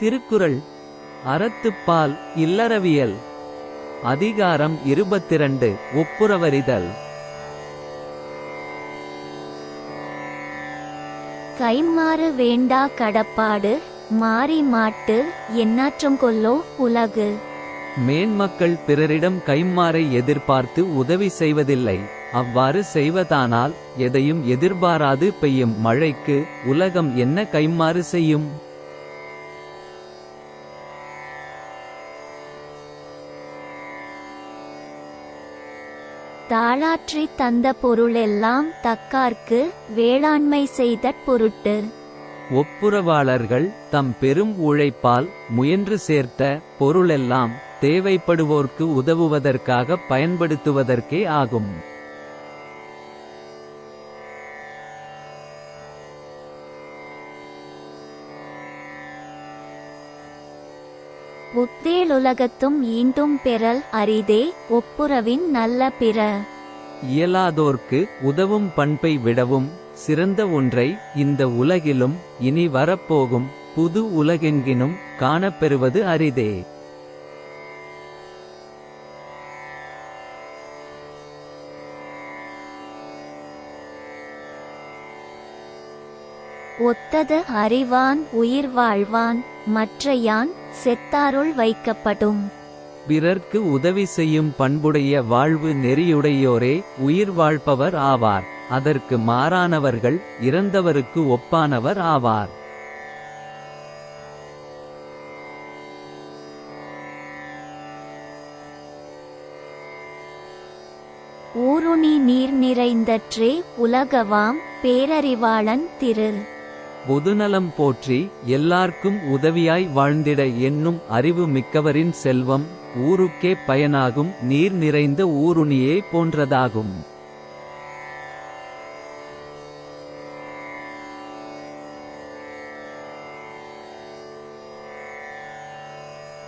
திருக்குறள் அறத்துப்பால் இல்லறவியல். அதிகாரம் இருபத்திரண்டு ஒப்புரவறிதல். கைம்மாறு வேண்டா கடப்பாடு மாறி மாட்டு எண்ணாற்றம் கொல்லோ உலகு. மேன்மக்கள் பிறரிடம் கைம்மாறை எதிர்பார்த்து உதவி செய்வதில்லை. அவ்வாறு செய்வதானால் எதையும் எதிர்பாராது பெய்யும் மழைக்கு உலகம் என்ன கைம்மாறு செய்யும்? தாளாற்றி தந்த பொருளெல்லாம் தக்கார்க்கு வேளாண்மை செய்தற் பொருட்டு. ஒப்புரவாளர்கள் தம் பெரும் உழைப்பால் முயன்று சேர்த்த பொருளெல்லாம் தேவைப்படுவோர்க்கு உதவுவதற்காக பயன்படுத்துவதற்கே ஆகும். புத்தேளுலகத்தும் ஈண்டும் பெறல் அரிதே ஒப்புரவின் நல்ல பிற. இயலாதோர்க்கு உதவும் பண்பை விடவும் சிறந்த ஒன்றை இந்த உலகிலும் இனி வரப்போகும் புது உலகெங்கினும் காணப்பெறுவது அரிதே. ஒத்தது அறிவான் உயிர் வாழ்வான் மற்றையான் செத்தாருள் வைக்கப்படும். பிறர்க்கு உதவி செய்யும் பண்புடைய வாழ்வு நெறியுடையோரே உயிர் வாழ்பவர் ஆவார். அதற்கு மாறானவர்கள் இறந்தவருக்கு ஒப்பானவர் ஆவார். ஊருணி நீர் நிறைந்தற்றே உலகவாம் பேரறிவாளன் திரு. பொதுநலம் போற்றி எல்லார்க்கும் உதவியாய் வாழ்ந்திட என்னும் அறிவு மிக்கவரின் செல்வம் ஊருக்கே பயனாகும் நீர் நிறைந்த ஊருணியே போன்றதாகும்.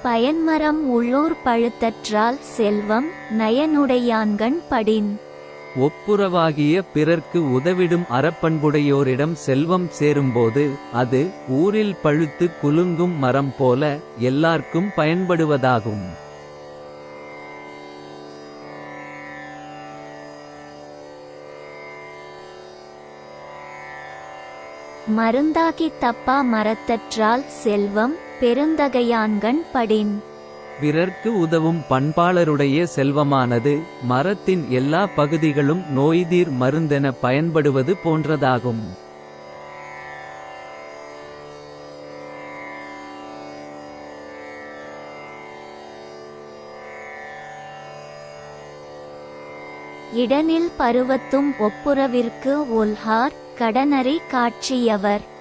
பயன்மரம் உள்ளூர் பழுத்தற்றால் செல்வம் நயனுடையான்கண் படின். ஒப்புரவாகிய பிறர்க்கு உதவிடும் அறப்பண்புடையோரிடம் செல்வம் சேரும்போது அது ஊரில் பழுத்து குலுங்கும் மரம் போல எல்லார்க்கும் பயன்படுவதாகும். மருந்தாகி தப்பா மரத்தற்றால் செல்வம் பெருந்தகையான்கண் படின். பிறர்க்கு உதவும் பண்பாளருடைய செல்வமானது மரத்தின் எல்லா பகுதிகளும் நோய்தீர் மருந்தென பயன்படுவது போன்றதாகும். இடனில் பருவத்தும் ஒப்புரவிற்கு ஒல்ஹார் கடனறி காட்சியவர்.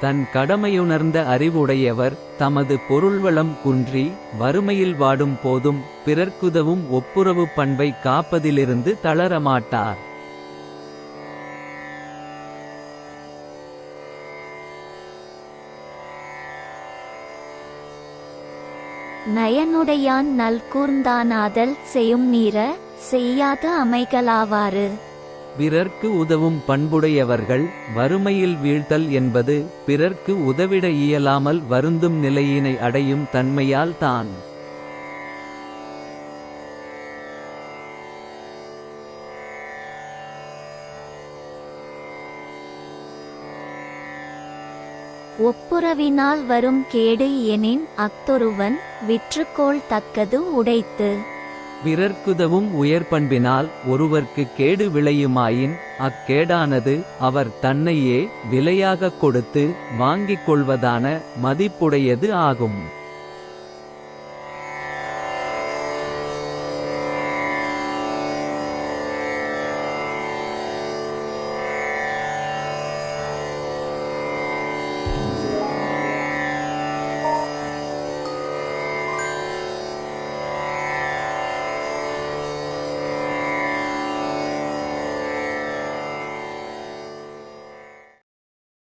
தன் கடமையுணர்ந்த அறிவுடையவர் தமது பொருள்வளம் குன்றி வறுமையில் வாடும் போதும் பிறர்க்குதவும் ஒப்புரவு பண்பை காப்பதிலிருந்து தளரமாட்டார். நயனுடையான் நல்கூர்ந்தானாதல் செய்யும் நீர செய்யாத அமைகளாவாறு. பிறர்க்கு உதவும் பண்புடையவர்கள் வறுமையில் வீழ்த்தல் என்பது பிறர்க்கு உதவிட இயலாமல் வருந்தும் நிலையினை அடையும் தன்மையால் தான். ஒப்புரவினால் வரும் கேடு எனின் அக்தொருவன் விற்றுக்கோள் தக்கது உடைத்து. பிறர்க்குதவும் உயர்பண்பினால் ஒருவர்க்கு கேடு விளையுமாயின் அக்கேடானது அவர் தன்னையே விலையாகக் கொடுத்து வாங்கிக் கொள்வதான மதிப்புடையது ஆகும்.